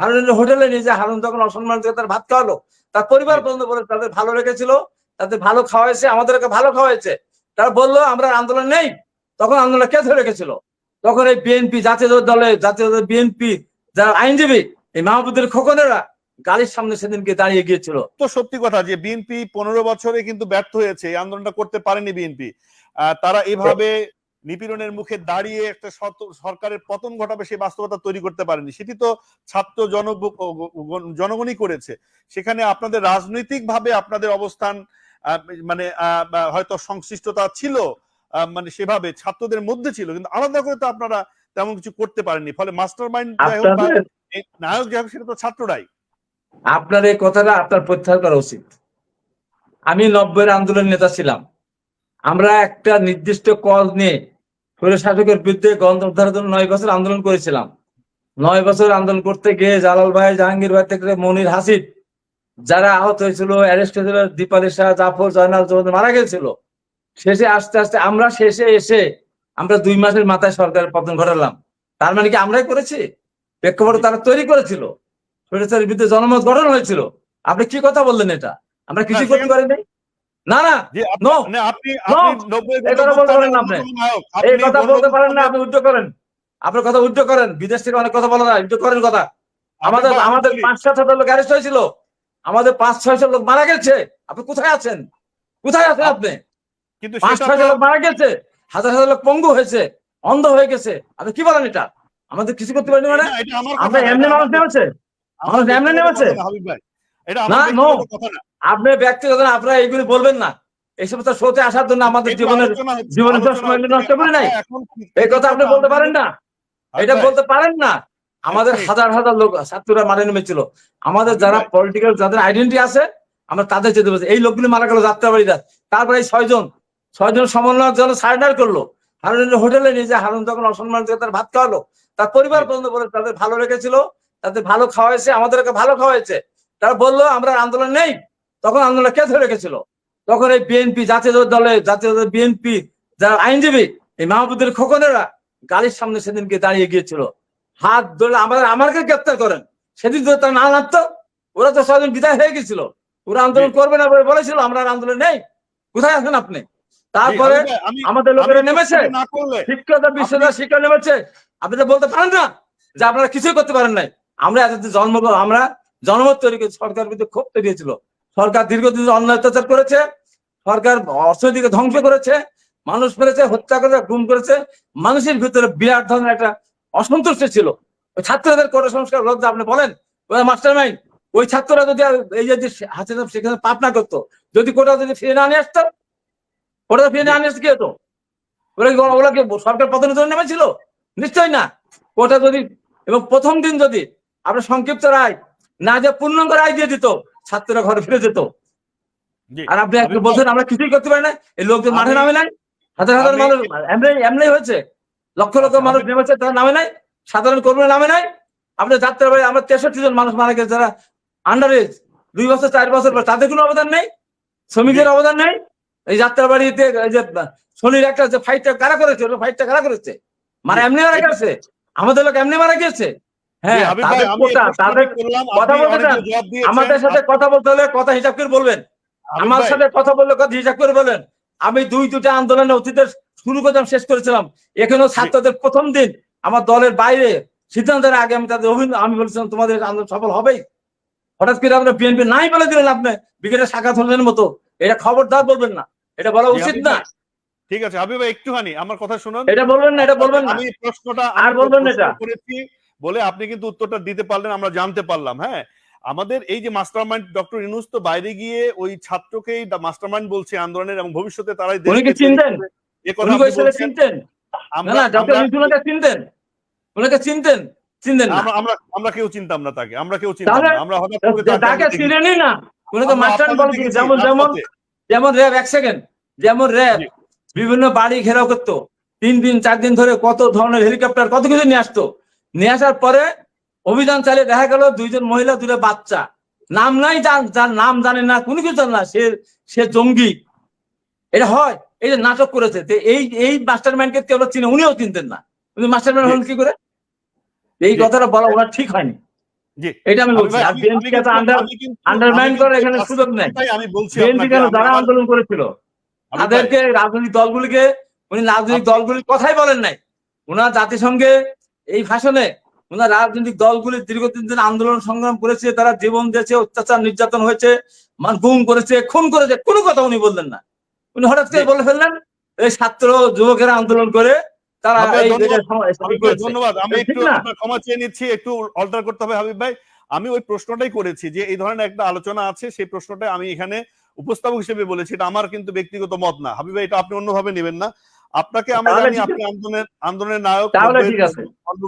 হারুনের হোটেলে নিয়ে যায়, হারুন তখন অসম্মান তার ভাত খাওয়ালো। তার পরিবার পর্যন্ত বলে তাদের ভালো রেখেছিল তাদের ভালো খাওয়াইছে, আমাদেরকে ভালো খাওয়াইছে। তারা বলল, আমরা আন্দোলন নেই। তখন আন্দোলন কে ধরে রেখেছিল? তখন এই বিএনপি জাতীয় দলে, জাতীয় বিএনপি যারা আইনজীবী, এই মাহবুদের খোকনেরা গাড়ির সামনে সেদিনকে দাঁড়িয়ে গিয়েছিল। তো সত্যি কথা যে বিএনপি পনেরো বছরে কিন্তু ব্যর্থ হয়েছে, এই আন্দোলনটা করতে পারেনি বিএনপি তারা এভাবে নিপীড়নের মুখে দাঁড়িয়ে একটা সরকারের পতন ঘটাবে সেই বাস্তবতা তৈরি করতে পারেনি। সেটি তো ছাত্র জন জনগণই করেছে। সেখানে আপনাদের রাজনৈতিক ভাবে আপনাদের অবস্থান মানে হয়তো সংশ্লিষ্টতা ছিল মানে সেভাবে ছাত্রদের মধ্যে ছিল কিন্তু আলাদা করে তো আপনারা তেমন কিছু করতে পারেননি। ফলে মাস্টার মাইন্ড নায়ক যাই হোক সেটা তো ছাত্ররাই। আপনার এই কথাটা আপনার প্রত্যাহার করা উচিত। আমি নব্বইয়ের আন্দোলন নেতা ছিলাম। আমরা একটা নির্দিষ্ট কজ নিয়ে স্বৈর শাসকের বিরুদ্ধে গণ উদ্ধারের জন্য নয় বছর আন্দোলন করেছিলাম। নয় বছর আন্দোলন করতে গিয়ে জালাল ভাই জাহাঙ্গীর ভাই থেকে মনির হাসিদ যারা আহত হয়েছিল অ্যারেস্ট হয়েছিল দীপালি শাহ জাফর জয়নাল জোহর মারা গেছিল। শেষে আস্তে আস্তে আমরা শেষে এসে আমরা দুই মাসের মাথায় সরকারের পতন ঘটালাম। তার মানে কি আমরাই করেছি? প্রেক্ষাপট তারা তৈরি করেছিল। স্বৈরাচারের বিরুদ্ধে জনমত গঠন হয়েছিল। আপনি কি কথা বললেন এটা? আমরা কিছু করতে পারিনি? না না আপনি এই কথা বলতে পারেন না আপনি। এই কথা বলতে পারেন না আপনি উদ্যোগ করেন। আপনার কথা উদ্যোগ করেন। বিদেশ থেকে অনেক কথা বলা যায় উদ্যোগ করেন কথা। আমাদের আমাদের পাঁচ সাত হাজার লোক অ্যারেস্ট হয়েছিল। আমাদের পাঁচ ছয়শো লোক মারা গেছে। আপনি কোথায় আছেন? কোথায় আছেন আপনি? কিন্তু পাঁচ ছয়শো লোক মারা গেছে। হাজার হাজার লোক পঙ্গু হয়েছে অন্ধ হয়ে গেছে। আপনি কি বলেন এটা? আমাদের কিছু করতে পারিনি মানে? আমার আমরা এমনি মানুষ নেমেছে? মানুষ এমনি নেমেছে? হাবিব ভাই। এটা আমার ব্যক্তিগত কথা না। আপনি ব্যক্তিগত আপনারা এইগুলি বলবেন না। এই সমস্ত শোতে আসার জন্য আমাদের জীবনের জীবনের দশ মিনিট নষ্ট করে নাই। এই কথা আপনি বলতে পারেন না। এটা বলতে পারেন না। আমাদের হাজার হাজার লোক ছাত্ররা মারা নেমেছিল। আমাদের যারা পলিটিক্যাল যাদের আইডেন্টি আছে আমরা তাদের যেতে পারছি এই লোকগুলি মারা গেল যাত্রাবাড়িরা। তারপরে এই ছয়জন ছয়জন সমন্বয়ক যেন সারেন্ডার করল। হারুনের হোটেলে নিয়ে যায়। হারুন যখন অসম্মান করে তার ভাত খাওয়ালো তার পরিবার। পর্যন্ত বলে তাদের ভালো রেখেছিল তাদের ভালো খাওয়াইছে আমাদেরকে ভালো খাওয়াইছে। তারা বলল আমরা আন্দোলন নেই। তখন আন্দোলন কে ধরে রেখেছিল? তখন এই বিএনপি জাতীয় দলে জাতীয় বিএনপি যারা আইনজীবী এই মাহবুদের খোকনেরা গাড়ির সামনে সেদিনকে দাঁড়িয়ে গিয়েছিল। হাত ধরে আমাদের আমাকে গ্রেপ্তার করেন। সেদিন তো তার না নামতো ওরা তো ছয়জন বিদায় হয়ে গেছিল ওরা আন্দোলন করবে না বলে বলেছিল আমরা আর আন্দোলন নেই। কোথায় আছেন আপনি? তারপরে আমাদের লোকেরা নেমেছে। না করলে শিক্ষকতা বিশ্ববিদ্যালয় শিক্ষা নেমেছে। আপনি তো বলতে পারেন না যে আপনারা কিছুই করতে পারেন নাই। আমরা এতদিন জন্ম আমরা জনমত তৈরি করেছি সরকার বিরুদ্ধে ক্ষোভ তৈরি হয়েছিল সরকার দীর্ঘদিন অন্যায় অত্যাচার করেছে, সরকার অর্থনীতিকে ধ্বংস করেছে, মানুষ মেরেছে হত্যা করেছে গুম করেছে, মানুষের ভিতরে বিরাট ধরনের একটা অসন্তুষ্ট ছিল। ওই ছাত্রদের করে সংস্কার লজ্জা আপনি বলেন মাস্টার মাইন্ড ওই ছাত্ররা যদি এই যে হাসিনা সেখানে পাপ না করতো, যদি কোটা যদি ফিরে না নিয়ে আসতো কোটা ফিরে না নিয়ে আসতো কি হতো? ওরা কি ওরা কি সরকার পতনের জন্য নেমেছিল? নিশ্চয়ই না। কোটা যদি এবং প্রথম দিন যদি আপনার সংক্ষিপ্ত রায় না যে পূর্ণাঙ্গ রায় দিয়ে দিত ছাত্ররা ঘরে ফিরে যেত। আর আপনি একটু বলছেন আমরা কিছুই করতে পারি না এই লোকজন মাঠে নামে নাই হাজার হাজার মানুষ এমনি এমনি হয়েছে। লক্ষ লক্ষ আচ্ছা, মানুষ নেমেছে তারা নামে নাই সাধারণ কর্মীরা নামে নাই। আপনি যাত্রা বাড়ি আমরা তেষট্টি জন মানুষ মারা গেছে যারা আন্ডার এজ দুই বছর চার বছর পর তাদের কোনো অবদান নেই শ্রমিকের অবদান নেই। এই যাত্রা বাড়িতে এই যে শনির একটা যে ফাইটটা কারা করেছে ফাইটটা কারা করেছে? মারা এমনি মারা গেছে আমাদের লোক এমনি মারা গেছে হ্যাঁ আমি। আমাদের সাথে কথা বলতে হলে কথা হিসাব করে বলবেন। আমার সাথে কথা বললে কথা হিসাব করে বলেন। আমি দুই দুটা আন্দোলনে অতীতের শুরু করলাম শেষ করেছিলাম। এখানেও ছাত্রদের প্রথম দিন আমার দলের বাইরে সিদ্ধান্তের আগে আমি তাদের অভিনন্দন আমি বলেছিলাম তোমাদের আন্দোলন সফল হবেই। হঠাৎ করে আমরা বিএনপি নাই বলে দিলেন আপনি বিকেটের শাখা ধরনের মতো। এটা খবরদার বলবেন না। এটা বলা উচিত না। ঠিক আছে হাবিব ভাই একটুখানি আমার কথা শুনুন। এটা বলবেন না এটা বলবেন না। আমি প্রশ্নটা আর বলবেন না এটা। বলে আপনি কিন্তু উত্তরটা দিতে পারলেন আমরা জানতে পারলাম হ্যাঁ? আমাদের এই যে মাস্টারমাইন্ড ডক্টর ইনুস তো বাইরে গিয়ে ওই ছাত্রকেই মাস্টারমাইন্ড বলছে আন্দোলনের এবং ভবিষ্যতে তারাই দেশকে চিনতেন? এ কথা। চিনতেন? আমরা ডক্টর আমরা- চিনতেন। ওনাকে চিনতেন? চিনতেন না। আমরা আমরা আমরা কেউ চিনতাম না তাকে আমরা কেউ চিনতাম না আমরা হঠাৎ করে তাকে তাকে চিনেনই না। ওনাকে মাস্টার বলে যেমন যেমন যেমন র্যাব এক সেকেন্ড যেমন র্যাব জি। বিভিন্ন বাড়ি ঘেরাও করতো। তিন দিন চার দিন ধরে কত ধরনের হেলিকপ্টার কত কিছু নিয়ে আসতো। নিয়ে আসার পরে অভিযান চালিয়ে দেখা গেল দুইজন মহিলা দুটো বাচ্চা। নাম নাই যার নাম জানে না কোনো কিছু জানে না সে সে জঙ্গি। এটা হয় এই যে নাটক করেছে এই এই মাস্টার কেউ চিনে উনিও চিনতেন না। উনি মাস্টার হলেন কি করে? এই কথাটা বলা ওনার ঠিক হয়নি। এটা আমি বলছি আর বিএনপি কিন্তু- আন্ডার কিন্তু- করার এখানে সুযোগ নেই। আমি বলছি বিএনপি কেন যারা আন্দোলন করেছিল তাদেরকে রাজনৈতিক দলগুলিকে উনি রাজনৈতিক দলগুলির কথাই বলেন নাই। ওনার জাতিসংঘে এই ভাষণে রাজনৈতিক দলগুলি দীর্ঘদিন ধরে আন্দোলন সংগ্রাম করেছে তারা জীবন দিয়েছে অত্যাচার নির্যাতন হয়েছে মান গুম করেছে খুন করেছে কোনো কথা উনি বললেন না। উনি হঠাৎ করে বলে ফেললেন এই ছাত্র যুবকেরা আন্দোলন করে তারা ধন্যবাদ। জায়গায় সমাবেশ হাবিব ভাই, করেছে। ধন্যবাদ। আমি একটু ক্ষমা চেয়ে নিচ্ছি একটু অল্টার করতে হবে হাবিব ভাই। আমি ওই প্রশ্নটাই করেছি যে এই ধরনের একটা আলোচনা আছে সেই প্রশ্নটা আমি এখানে উপস্থাপক হিসেবে বলেছি এটা আমার কিন্তু ব্যক্তিগত মত না। হাবিব ভাই এটা আপনি অন্যভাবে নেবেন না। আপনাকে আমরা জানি আপনি আন্দোলনের আন্দোলনের নায়ক তাহলে ঠিক আছে। অন্তর্ভুক্ত